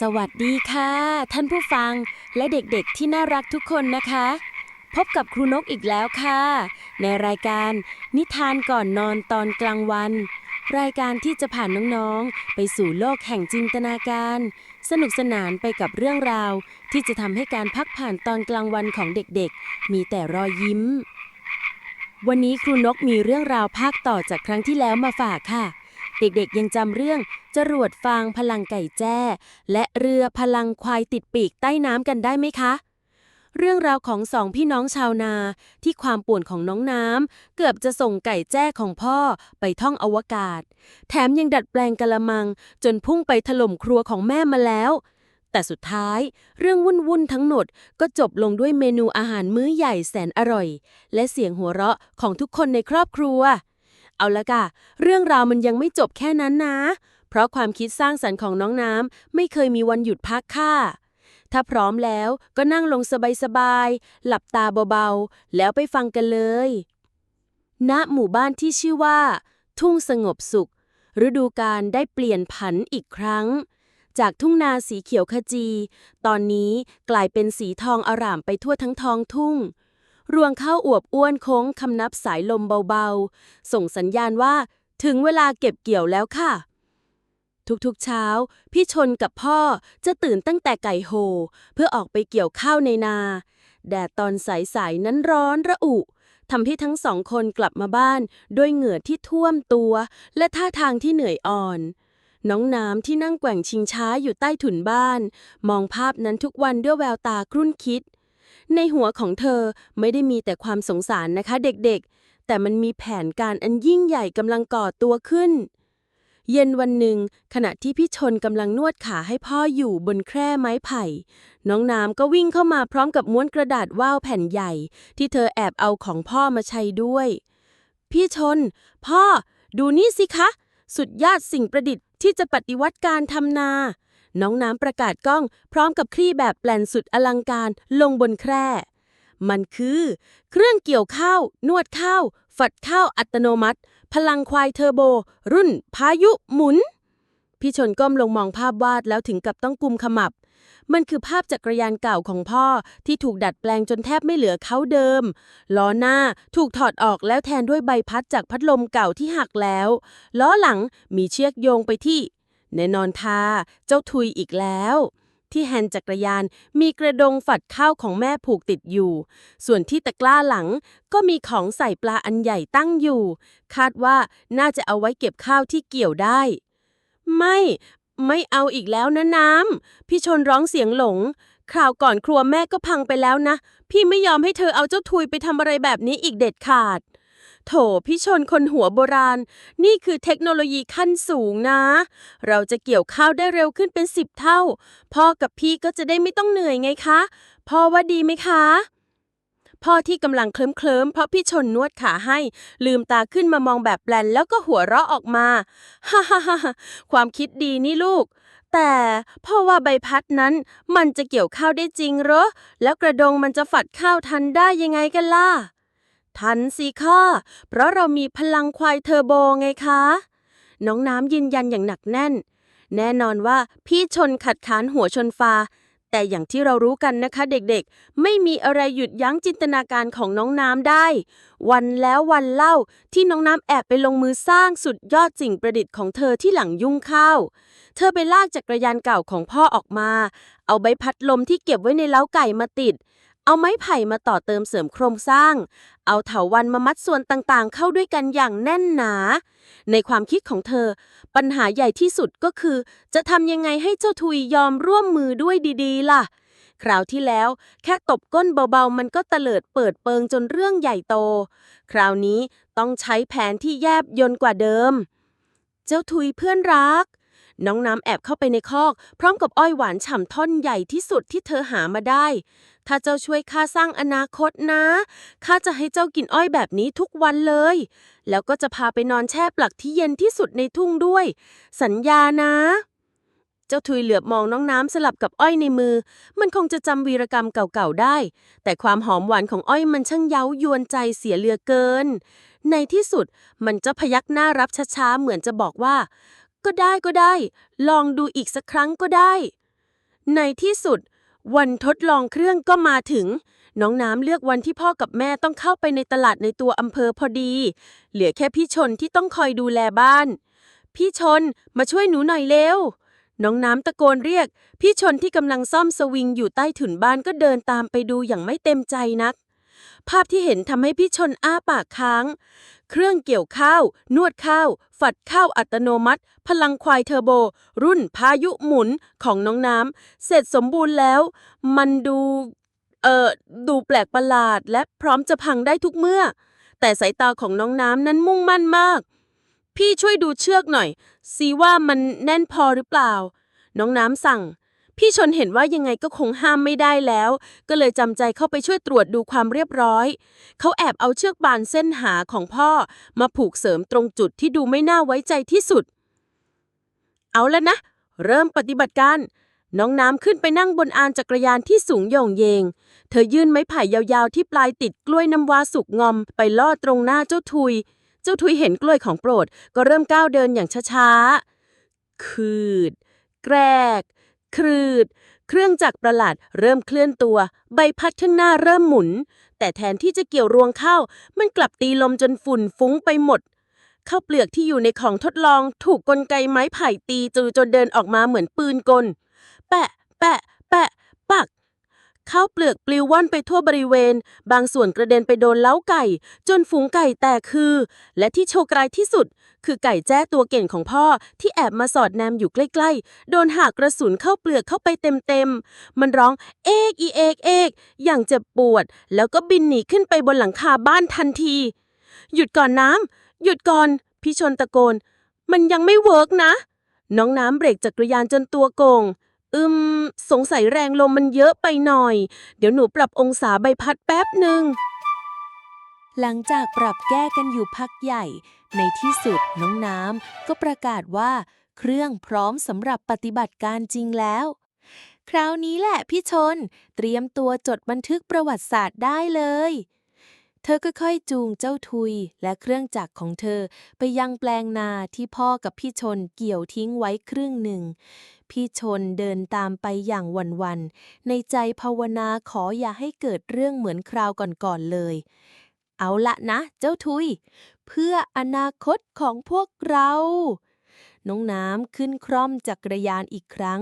สวัสดีค่ะ ท่านผู้ฟังและเด็กๆที่น่ารักทุกคนนะคะ พบกับครูนกอีกแล้วค่ะ ในรายการนิทานก่อนนอนตอนกลางวัน รายการที่จะผ่านน้องๆ ไปสู่โลกแห่งจินตนาการ สนุกสนานไปกับเรื่องราว ที่จะทำให้การพักผ่านตอนกลางวันของเด็กๆ มีแต่รอยยิ้ม วันนี้ครูนกมีเรื่องราวภาคต่อจากครั้งที่แล้วมาฝากค่ะ เด็กๆยังจำเรื่อง จรวดฟางพลังไก่แจ้ และเรือพลังควายติดปีกใต้น้ำกันได้ไหมคะ เรื่องราวของสองพี่น้องชาวนาที่ความป่วนของน้องน้ำเกือบจะส่งไก่แจ้ของพ่อไปท่องอวกาศ แถมยังดัดแปลงกะละมัง จนพุ่งไปถล่มครัวของแม่มาแล้วแต่สุดท้ายเรื่องวุ่นๆทั้งหมดก็จบลงด้วยเมนูอาหารมื้อใหญ่แสนอร่อย และเสียงหัวเราะของทุกคนในครอบครัว เอาละค่ะ เรื่องราวมันยังไม่จบแค่นั้นนะ เพราะความคิดสร้างสรรค์ของน้องน้ำไม่เคยมีวันหยุดพักค่ะ ถ้าพร้อมแล้วก็นั่งลงสบายๆ หลับตาเบาๆ แล้วไปฟังกันเลย ณ หมู่บ้านที่ชื่อว่า ทุ่งสงบสุข ฤดูกาลได้เปลี่ยนผันอีกครั้ง จากทุ่งนาสีเขียวขจี ตอนนี้กลายเป็นสีทองอร่ามไปทั่วทั้งท้องทุ่ง รวงข้าวอวบอ้วนโค้งคำนับสายลมเบาๆ ส่งสัญญาณว่าถึงเวลาเก็บเกี่ยวแล้วค่ะ ทุกๆเช้า พี่ชนกับพ่อจะตื่นตั้งแต่ไก่โหเพื่อออกไปเกี่ยวข้าวในนา แดดตอนสายๆ นั้นร้อนระอุทำให้ทั้งสองคนกลับมาบ้านด้วยเหงื่อที่ท่วมตัว และท่าทางที่เหนื่อยอ่อน น้องน้ำที่นั่งแกว่งชิงช้าอยู่ใต้ถุนบ้าน มองภาพนั้นทุกวันด้วยแววตาครุ่นคิด ในหัวของเธอไม่ได้มีแต่ความสงสารนะคะเด็กๆ แต่มันมีแผนการอันยิ่งใหญ่กำลังก่อตัวขึ้น เย็นวันหนึ่ง ขณะที่พี่ชนกำลังนวดขาให้พ่ออยู่บนแคร่ไม้ไผ่ น้องน้ำก็วิ่งเข้ามาพร้อมกับม้วนกระดาษว่าวแผ่นใหญ่ ที่เธอแอบเอาของพ่อมาใช้ด้วย พี่ชน พ่อ ดูนี่สิคะ สุดยอดสิ่งประดิษฐ์ที่จะปฏิวัติการทำนา น้องน้ำประกาศกล้อง พร้อมกับคลี่แบบแปลนสุดอลังการลงบนแคร่ มันคือ เครื่องเกี่ยวข้าว นวดข้าว ฝัดข้าวอัตโนมัติ พลังควายเทอร์โบ รุ่นพายุหมุน พี่ชนก้มลงมองภาพวาดแล้วถึงกับต้องกุมขมับ มันคือภาพจักรยานเก่าของพ่อที่ถูกดัดแปลงจนแทบไม่เหลือเขาเดิม ล้อหน้าถูกถอดออกแล้วแทนด้วยใบพัดจากพัดลมเก่าที่หักแล้ว ล้อหลังมีเชือกโยงไปที่ แน่นอนท่าเจ้าทุยอีกแล้ว ที่แฮนจักรยานมีกระดงฝัดข้าวของแม่ผูกติดอยู่ ส่วนที่ตะกร้าหลังก็มีของใส่ปลาอันใหญ่ตั้งอยู่ คาดว่าน่าจะเอาไว้เก็บข้าวที่เกี่ยวได้ ไม่ ไม่เอาอีกแล้วนะน้ำพี่ชนร้องเสียงหลง คราวก่อนครัวแม่ก็พังไปแล้วนะ พี่ไม่ยอมให้เธอเอาเจ้าทุยไปทำอะไรแบบนี้อีกเด็ดขาด โถพี่ชนคนหัวโบราณ นี่คือเทคโนโลยีขั้นสูงนะ เราจะเกี่ยวข้าวได้เร็วขึ้นเป็นสิบเท่า พ่อกับพี่ก็จะได้ไม่ต้องเหนื่อยไงคะ พ่อว่าดีไหมคะ พ่อที่กำลังเคลิ้มเคลิมๆเพราะพี่ชนนวดขาให้ ลืมตาขึ้นมามองแบบแปลนแล้วก็หัวเราะออกมาฮ่าฮ่าฮ่าฮ่าความคิดดีนี่ลูกแต่พ่อว่าใบพัดนั้นมันจะเกี่ยวข้าวได้จริงเหรอ แล้วกระดงมันจะฝัดข้าวทันได้ยังไงกันล่ะ ทันสิค่ะ เพราะเรามีพลังควายเทอร์โบไงคะ น้องน้ำยืนยันอย่างหนักแน่น แน่นอนว่าพี่ชนขัดขานหัวชนฟ้า แต่อย่างที่เรารู้กันนะคะเด็กๆ ไม่มีอะไรหยุดยั้งจินตนาการของน้องน้ำได้ วันแล้ววันเล่าที่น้องน้ำแอบไปลงมือสร้างสุดยอดสิ่งประดิษฐ์ของเธอที่หลังยุ่งข้าวเธอไปลากจักรยานเก่าของพ่อออกมา เอาใบพัดลมที่เก็บไว้ในเล้าไก่มาติด เอาไม้ไผ่มาต่อเติมเสริมโครงสร้าง เอาเถาวันมามัดส่วนต่างๆ เข้าด้วยกันอย่างแน่นหนา ในความคิดของเธอ ปัญหาใหญ่ที่สุดก็คือ จะทำยังไงให้เจ้าทุยยอมร่วมมือด้วยดีๆ ล่ะ คราวที่แล้ว แค่ตบก้นเบาๆ มันก็เตลิดเปิดเปิงจนเรื่องใหญ่โต คราวนี้ต้องใช้แผนที่แยบยนต์กว่าเดิม เจ้าทุยเพื่อนรัก น้องน้ำแอบเข้าไปในคอก พร้อมกับอ้อยหวานฉ่ำท่อนใหญ่ที่สุดที่เธอหามาได้ ถ้าเจ้าช่วยข้าสร้างอนาคตนะข้าจะให้เจ้ากินอ้อยแบบนี้ทุกวันเลย แล้วก็จะพาไปนอนแช่ปลักที่เย็นที่สุดในทุ่งด้วย สัญญานะ เจ้าทุยเหลือบมองน้องน้ำสลับกับอ้อยในมือ มันคงจะจำวีรกรรมเก่าๆได้ แต่ความหอมหวานของอ้อยมันช่างเย้ายวนใจเสียเหลือเกินในที่สุดมันจะพยักหน้ารับช้าๆ เหมือนจะบอกว่า ก็ได้ก็ได้ ลองดูอีกสักครั้งก็ได้ ในที่สุด วันทดลองเครื่องก็มาถึง น้องน้ำเลือกวันที่พ่อกับแม่ต้องเข้าไปในตลาดในตัวอำเภอพอดี เหลือแค่พี่ชนที่ต้องคอยดูแลบ้าน พี่ชนมาช่วยหนูหน่อยเร็ว น้องน้ำตะโกนเรียก พี่ชนที่กำลังซ่อมสวิงอยู่ใต้ถุนบ้านก็เดินตามไปดูอย่างไม่เต็มใจนัก ภาพที่เห็นทำให้พี่ชนอ้าปากค้าง เครื่องเกี่ยวข้าว นวดข้าว ฝัดข้าวอัตโนมัติ พลังควายเทอร์โบ รุ่นพายุหมุนของน้องน้ำเสร็จสมบูรณ์แล้ว มันดู เอ่อ ดูแปลกประหลาดและพร้อมจะพังได้ทุกเมื่อ แต่สายตาของน้องน้ำนั้นมุ่งมั่นมาก พี่ช่วยดูเชือกหน่อยซีว่ามันแน่นพอหรือเปล่า น้องน้ำสั่ง พี่ชนเห็นว่ายังไงก็คงห้ามไม่ได้แล้ว ก็เลยจำใจเข้าไปช่วยตรวจดูความเรียบร้อย เขาแอบเอาเชือกบานเส้นหาของพ่อ มาผูกเสริมตรงจุดที่ดูไม่น่าไว้ใจที่สุด เอาแล้วนะ เริ่มปฏิบัติการ น้องน้ำขึ้นไปนั่งบนอานจักรยานที่สูงโยงเยง เธอยื่นไม้ไผ่ยาวๆที่ปลายติดกล้วยน้ำว้าสุกงอม ไปล่อตรงหน้าเจ้าทุย เจ้าทุยเห็นกล้วยของโปรด ก็เริ่มก้าวเดินอย่างช้าๆคืด แกรก ครืด เครื่องจักรประหลาดเริ่มเคลื่อนตัว ใบพัดข้างหน้าเริ่มหมุน แต่แทนที่จะเกี่ยวรวงข้าว มันกลับตีลมจนฝุ่นฟุ้งไปหมดข้าวเปลือกที่อยู่ในของทดลอง ถูกกลไกไม้ไผ่ตีจูจนเดินออกมาเหมือนปืนกล แปะ แปะ แปะ ข้าวเปลือกปลิวว่อนไปทั่วบริเวณ บางส่วนกระเด็นไปโดนเล้าไก่ จนฝูงไก่แตกคือ และที่โชกรายที่สุด คือไก่แจ้ตัวเก่งของพ่อที่แอบมาสอดแนมอยู่ใกล้ๆ โดนหากกระสุนเข้าเปลือกเข้าไปเต็มๆ มันร้องเอกอีเอกเอกอย่างเจ็บปวด แล้วก็บินหนีขึ้นไปบนหลังคาบ้านทันที หยุดก่อนน้ำหยุดก่อนพี่ชนตะโกน มันยังไม่เวิร์กนะ น้องน้ำเบรกจักรยานจนตัวโกง อืม สงสัยแรงลมมันเยอะไปหน่อย เดี๋ยวหนูปรับองศาใบพัดแป๊บหนึ่ง หลังจากปรับแก้กันอยู่พักใหญ่ ในที่สุดน้องน้ำก็ประกาศว่า เครื่องพร้อมสำหรับปฏิบัติการจริงแล้ว คราวนี้แหละพี่ชน เตรียมตัวจดบันทึกประวัติศาสตร์ได้เลย เธอค่อยๆจูงเจ้าทุยและเครื่องจักรของเธอไปยังแปลงนาที่พ่อกับพี่ชนเกี่ยวทิ้งไว้ครึ่งหนึ่ง พี่ชนเดินตามไปอย่างวันๆ ในใจภาวนาขออย่าให้เกิดเรื่องเหมือนคราวก่อนๆเลย เอาละนะ เจ้าทุย เพื่ออนาคตของพวกเราน้องน้ำขึ้นคร่อมจักรยานอีกครั้ง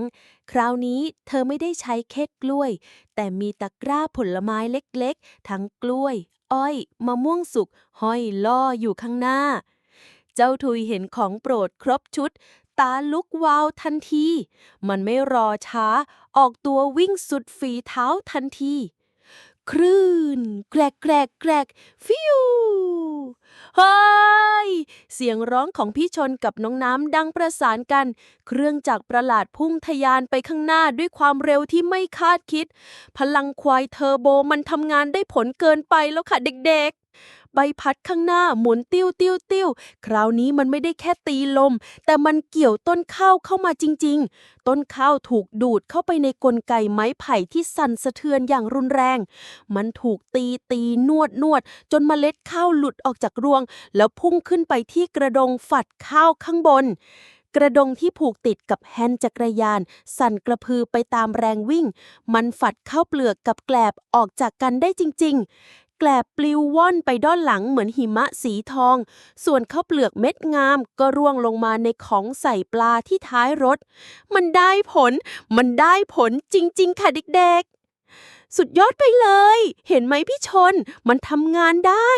คราวนี้เธอไม่ได้ใช้เค็ดกล้วย แต่มีตะกร้าผลไม้เล็กๆ ทั้งกล้วย อ้อยมะม่วงสุกห้อยล่ออยู่ข้างหน้า เจ้าทุยเห็นของโปรดครบชุด ตาลุกวาวทันที มันไม่รอช้า ออกตัววิ่งสุดฝีเท้าทันที คลื่น แกรกแกรกแกรกฟิว เฮ้ย เสียงร้องของพี่ชนกับน้องน้ำดังประสานกัน เครื่องจักรประหลาดพุ่งทะยานไปข้างหน้าด้วยความเร็วที่ไม่คาดคิด พลังควายเทอร์โบมันทำงานได้ผลเกินไปแล้วค่ะเด็กๆ ใบพัดข้างหน้าหมุนติ้วติ้วติ้วคราวนี้มันไม่ได้แค่ตีลม แต่มันเกี่ยวต้นข้าวเข้ามาจริง ๆ ต้นข้าวถูกดูดเข้าไปในกลไกไม้ไผ่ที่สั่นสะเทือนอย่างรุนแรง มันถูกตีตีนวดนวด จนเมล็ดข้าวหลุดออกจากรวง แล้วพุ่งขึ้นไปที่กระดงฝัดข้าวข้างบนกระดงที่ผูกติดกับแฮนด์จักรยาน สั่นกระพือไปตามแรงวิ่ง มันฝัดข้าวเปลือกกับแกลบออกจากกันได้จริง แกลบปลิวว่อนไปด้านหลังเหมือนหิมะสีทอง ส่วนข้าวเปลือกเม็ดงามก็ร่วงลงมาในของใส่ปลาที่ท้ายรถ มันได้ผล มันได้ผลจริง ๆ ค่ะเด็กๆ สุดยอดไปเลย เห็นไหมพี่ชน มันทำงานได้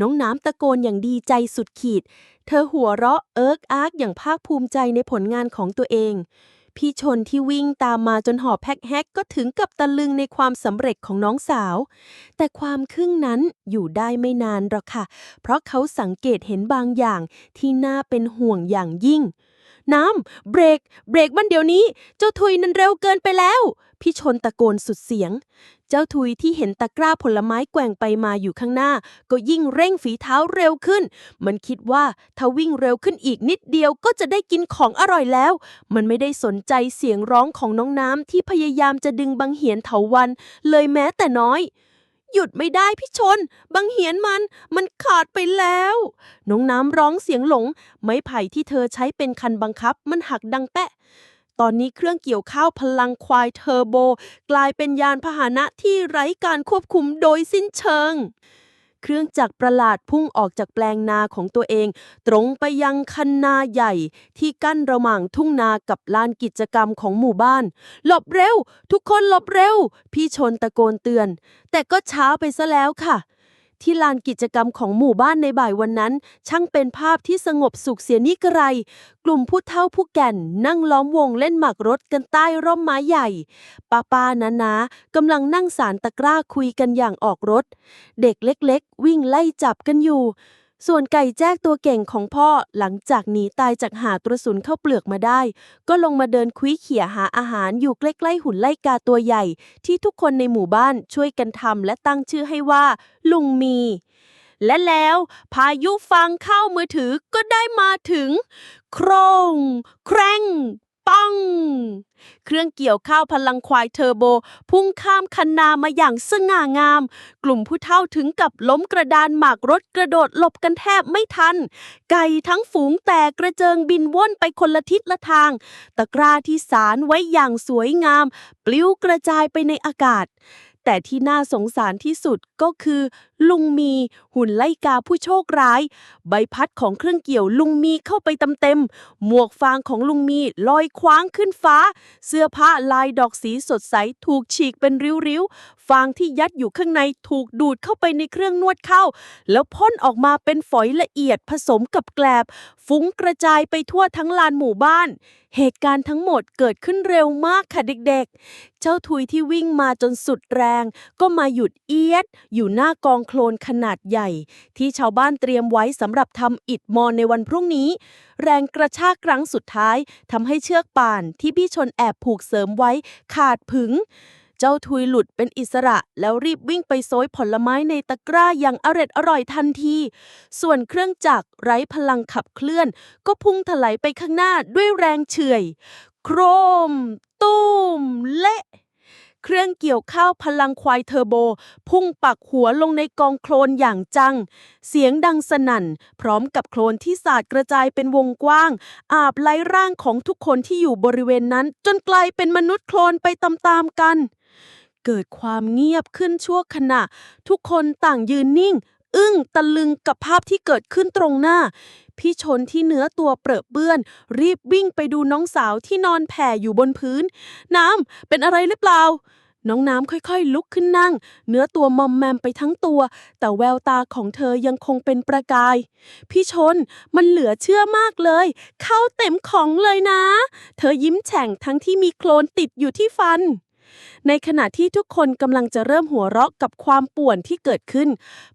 น้องน้ำตะโกนอย่างดีใจสุดขีด เธอหัวเราะเอิกอาร์กอย่างภาคภูมิใจในผลงานของตัวเอง พี่ชนที่วิ่งตามมาจนหอบแพ็กแฮกก็ถึงกับตะลึงในความสำเร็จของน้องสาว แต่ความครึ่งนั้นอยู่ได้ไม่นานหรอกค่ะ เพราะเขาสังเกตเห็นบางอย่างที่น่าเป็นห่วงอย่างยิ่ง น้ำ เบรก เบรกมันเดี๋ยวนี้ เจ้าทุยนั้นเร็วเกินไปแล้ว พี่ชนตะโกนสุดเสียง เจ้าทุยที่เห็นตะกร้าผลไม้แกว่งไปมาอยู่ข้างหน้า ก็ยิ่งเร่งฝีเท้าเร็วขึ้น มันคิดว่าถ้าวิ่งเร็วขึ้นอีกนิดเดียวก็จะได้กินของอร่อยแล้ว มันไม่ได้สนใจเสียงร้องของน้องน้ำที่พยายามจะดึงบังเหียนเถาวัน เลยแม้แต่น้อยหยุดไม่ได้พี่ชน บังเหียนมัน มันขาดไปแล้ว น้องน้ำร้องเสียงหลง ไม้ไผ่ที่เธอใช้เป็นคันบังคับมันหักดังแปะ ตอนนี้เครื่องเกี่ยวข้าวพลังควายเทอร์โบ กลายเป็นยานพาหนะที่ไร้การควบคุมโดยสิ้นเชิง เครื่องจักรประหลาดพุ่งออกจากแปลงนาของตัวเอง ตรงไปยังคันนาใหญ่ ที่กั้นระหว่างทุ่งนากับลานกิจกรรมของหมู่บ้าน หลบเร็ว ทุกคนหลบเร็ว พี่ชนตะโกนเตือน แต่ก็ช้าไปซะแล้วค่ะ ที่ลานกิจกรรมของหมู่บ้านในบ่ายวันนั้น ช่างเป็นภาพที่สงบสุขเสียนิกระไร กลุ่มผู้เฒ่าผู้แก่น นั่งล้อมวงเล่นหมากรถกันใต้ร่มไม้ใหญ่ป้าป้านาๆนากำลังนั่งสารตะกร้าคุยกันอย่างออกรถ เด็กเล็ก ๆ วิ่งไล่จับกันอยู่ ส่วนไก่แจ้กตัวเก่งของพ่อหลังจากหนีตายจากหาดกระสุนเข้าเปลือกมาได้ ก็ลงมาเดินคุยเขี่ยหาอาหารอยู่ใกล้ๆหุ่นไล่กาตัวใหญ่ ที่ทุกคนในหมู่บ้านช่วยกันทำและตั้งชื่อให้ว่า ลุงมี และแล้วพายุฟังเข้ามือถือก็ได้มาถึง โครงแครง ปัง เครื่องเกี่ยวข้าวพลังควายเทอร์โบ พุ่งข้ามคันนามาอย่างสง่างาม กลุ่มผู้เฒ่าถึงกับล้มกระดานหมากรถกระโดดหลบกันแทบไม่ทัน ไก่ทั้งฝูงแตกกระเจิงบินว่อนไปคนละทิศละทาง ตะกร้าที่สารไว้อย่างสวยงาม ปลิวกระจายไปในอากาศ แต่ที่น่าสงสารที่สุดก็คือ ลุงมีหุ่นไล่กาผู้โชคร้าย ใบพัดของเครื่องเกี่ยวลุงมีเข้าไปเต็มๆหมวกฟางของลุงมีลอยคว้างขึ้นฟ้า เสื้อผ้าลายดอกสีสดใสถูกฉีกเป็นริ้วๆ ฟางที่ยัดอยู่ข้างในถูกดูดเข้าไปในเครื่องนวดเข้า แล้วพ่นออกมาเป็นฝอยละเอียดผสมกับแกลบ ฟุ้งกระจายไปทั่วทั้งลานหมู่บ้าน เหตุการณ์ทั้งหมดเกิดขึ้นเร็วมากค่ะเด็กๆ เจ้าทุยที่วิ่งมาจนสุดแรง ก็มาหยุดเอียด อยู่หน้ากองโคลนขนาดใหญ่ ที่ชาวบ้านเตรียมไว้สำหรับทำอิฐมอนในวันพรุ่งนี้ แรงกระชากครั้งสุดท้ายทำให้เชือกป่านที่พี่ชนแอบผูกเสริมไว้ขาดผึง เจ้าทุยหลุดเป็นอิสระแล้วรีบวิ่งไปโซยผลไม้ในตะกร้าอย่างอร็ดอร่อยทันที ส่วนเครื่องจักรไร้พลังขับเคลื่อน ก็พุ่งถลายไปข้างหน้าด้วยแรงเฉื่อย โครม ตุ้ม เละเครื่องเกี่ยวข้าวพลังควายเทอร์โบ พุ่งปักหัวลงในกองโคลนอย่างจัง เสียงดังสนั่น พร้อมกับโคลนที่สาดกระจายเป็นวงกว้าง อาบไล้ร่างของทุกคนที่อยู่บริเวณนั้น จนกลายเป็นมนุษย์โคลนไปตามๆกัน เกิดความเงียบขึ้นชั่วขณะ ทุกคนต่างยืนนิ่ง อึ้งตะลึงกับภาพที่เกิดขึ้นตรงหน้า พี่ชนที่เนื้อตัวเปรอะเปื้อน รีบวิ่งไปดูน้องสาวที่นอนแผ่อยู่บนพื้น น้ำเป็นอะไรหรือเปล่า น้องน้ำค่อยๆ ลุกขึ้นนั่ง เนื้อตัวมอมแมมไปทั้งตัว แต่แววตาของเธอยังคงเป็นประกาย พี่ชนมันเหลือเชื่อมากเลย เข้าเต็มของเลยนะ เธอยิ้มแฉ่งทั้งที่มีโคลนติดอยู่ที่ฟัน ในขณะที่ทุกคนกำลังจะเริ่มหัวเราะกับความป่วนที่เกิดขึ้น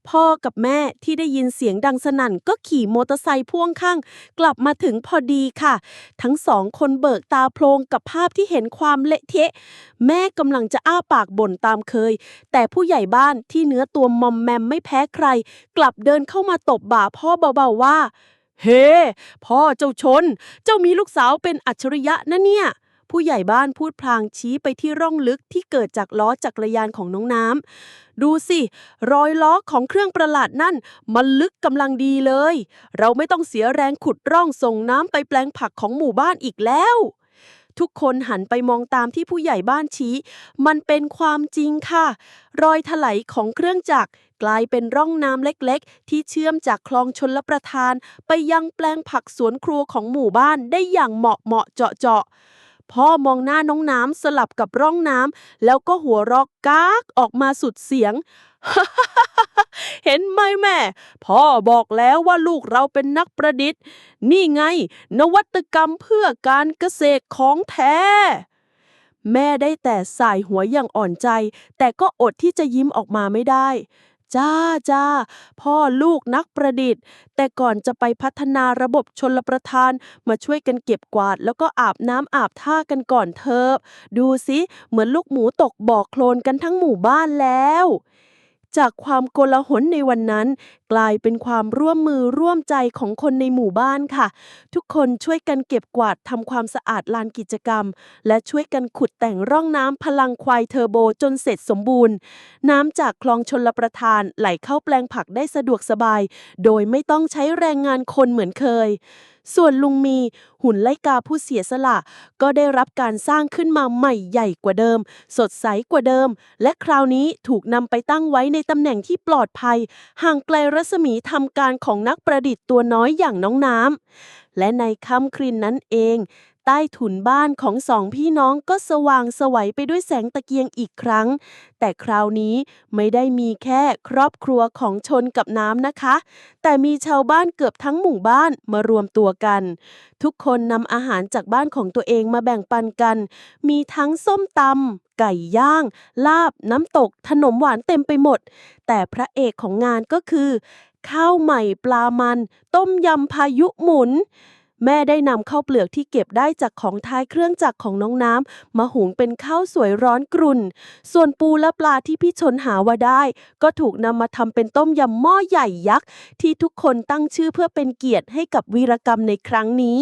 พ่อกับแม่ที่ได้ยินเสียงดังสนั่นก็ขี่มอเตอร์ไซค์พ่วงข้าง กลับมาถึงพอดีค่ะ ทั้งสองคนเบิกตาโพลงกับภาพที่เห็นความเละเทะ แม่กำลังจะอ้าปากบ่นตามเคย แต่ผู้ใหญ่บ้านที่เนื้อตัวมอมแมมไม่แพ้ใคร กลับเดินเข้ามาตบบ่าพ่อเบาๆว่า เฮ้ พ่อเจ้าชน เจ้ามีลูกสาวเป็นอัจฉริยะนะเนี่ย ผู้ใหญ่บ้านพูดพลางชี้ไปที่ร่องลึกที่เกิดจากล้อจักรยานของน้องน้ำ ดูสิ รอยล้อของเครื่องประหลาดนั่น มันลึกกำลังดีเลย เราไม่ต้องเสียแรงขุดร่องส่งน้ำไปแปลงผักของหมู่บ้านอีกแล้วทุกคนหันไปมองตามที่ผู้ใหญ่บ้านชี้ มันเป็นความจริงค่ะ รอยถลายของเครื่องจักรกลายเป็นร่องน้ำเล็กๆ ที่เชื่อมจากคลองชนลประทาน ไปยังแปลงผักสวนครัวของหมู่บ้านได้อย่างเหมาะเหมาะเจาะเจาะ พ่อมองหน้าน้องน้ำสลับกับร่องน้ำแล้วก็หัวเรอกกากออกมาสุดเสียง เห็นไหมแม่ พ่อบอกแล้วว่าลูกเราเป็นนักประดิษฐ์ นี่ไง นวัตกรรมเพื่อการเกษตรของแท้ แม่ได้แต่สายหัวอย่างอ่อนใจ แต่ก็อดที่จะยิ้มออกมาไม่ได้ จ้าจ้าพ่อลูกนักประดิษฐ์ แต่ก่อนจะไปพัฒนาระบบชลประทานมาช่วยกันเก็บกวาด แล้วก็อาบน้ำอาบท่ากันก่อนเถอะดูสิเหมือนลูกหมูตกบ่อโคลนกันทั้งหมู่บ้านแล้ว จากความโกลาหลในวันนั้น กลายเป็นความร่วมมือร่วมใจของคนในหมู่บ้านค่ะ ทุกคนช่วยกันเก็บกวาดทำความสะอาดลานกิจกรรม และช่วยกันขุดแต่งร่องน้ำพลังควายเทอร์โบจนเสร็จสมบูรณ์ น้ำจากคลองชลประทานไหลเข้าแปลงผักได้สะดวกสบาย โดยไม่ต้องใช้แรงงานคนเหมือนเคย ส่วนลุงมีหุ่นไลกาผู้เสียสละ ก็ได้รับการสร้างขึ้นมาใหม่ใหญ่กว่าเดิม สดใสกว่าเดิม และคราวนี้ถูกนำไปตั้งไว้ในตำแหน่งที่ปลอดภัย ห่างไกลรัศมีทำการของนักประดิษฐ์ตัวน้อยอย่างน้องน้ำและในค่ำคืนนั้นเอง ใต้ถุนบ้านของสองพี่น้องก็สว่างสวัยไปด้วยแสงตะเกียงอีกครั้ง แต่คราวนี้ไม่ได้มีแค่ครอบครัวของชนกับน้ำนะคะ แต่มีชาวบ้านเกือบทั้งหมู่บ้านมารวมตัวกัน ทุกคนนำอาหารจากบ้านของตัวเองมาแบ่งปันกัน มีทั้งส้มตำไก่ย่าง ลาบ น้ำตก ขนมหวานเต็มไปหมด แต่พระเอกของงานก็คือ ข้าวใหม่ปลามัน ต้มยำพายุหมุน แม่ได้นำข้าวเปลือกที่เก็บได้จากของท้ายเครื่องจักรของน้องน้ำมาหุงเป็นข้าวสวยร้อนกรุ่น ส่วนปูและปลาที่พี่ชนหาว่าได้ ก็ถูกนำมาทำเป็นต้มยำหม้อใหญ่ยักษ์ ที่ทุกคนตั้งชื่อเพื่อเป็นเกียรติให้กับวีรกรรมในครั้งนี้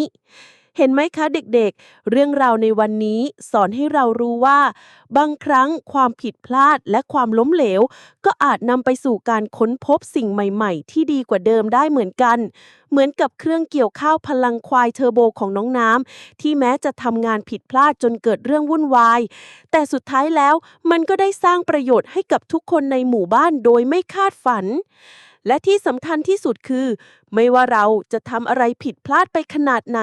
เห็นไหมคะเด็กๆ เรื่องราวในวันนี้สอนให้เรารู้ว่า บางครั้งความผิดพลาดและความล้มเหลว ก็อาจนำไปสู่การค้นพบสิ่งใหม่ๆ ที่ดีกว่าเดิมได้เหมือนกัน เหมือนกับเครื่องเกี่ยวข้าวพลังควายเทอร์โบของน้องน้ำที่แม้จะทำงานผิดพลาดจนเกิดเรื่องวุ่นวาย แต่สุดท้ายแล้วมันก็ได้สร้างประโยชน์ให้กับทุกคนในหมู่บ้านโดยไม่คาดฝัน และที่สำคัญที่สุดคือ ไม่ว่าเราจะทำอะไรผิดพลาดไปขนาดไหน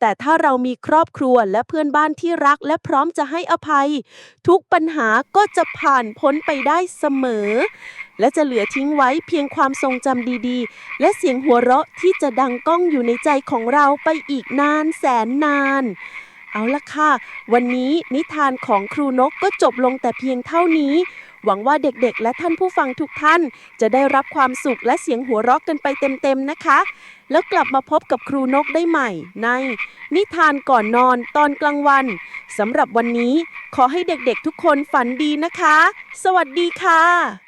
แต่ถ้าเรามีครอบครัวและเพื่อนบ้านที่รักและพร้อมจะให้อภัย ทุกปัญหาก็จะผ่านพ้นไปได้เสมอ และจะเหลือทิ้งไว้เพียงความทรงจำดีๆ และเสียงหัวเราะที่จะดังก้องอยู่ในใจของเราไปอีกนานแสนนานเอาละค่ะ วันนี้นิทานของครูนกก็จบลงแต่เพียงเท่านี้ หวังว่าเด็กๆ และท่านผู้ฟังทุกท่าน จะได้รับความสุขและเสียงหัวเราะกันไปเต็มๆนะคะ แล้วกลับมาพบกับครูนกได้ใหม่ ใน นิทานก่อนนอนตอนกลางวันสำหรับวันนี้ ขอให้เด็กๆทุกคนฝันดีนะคะ สวัสดีค่ะ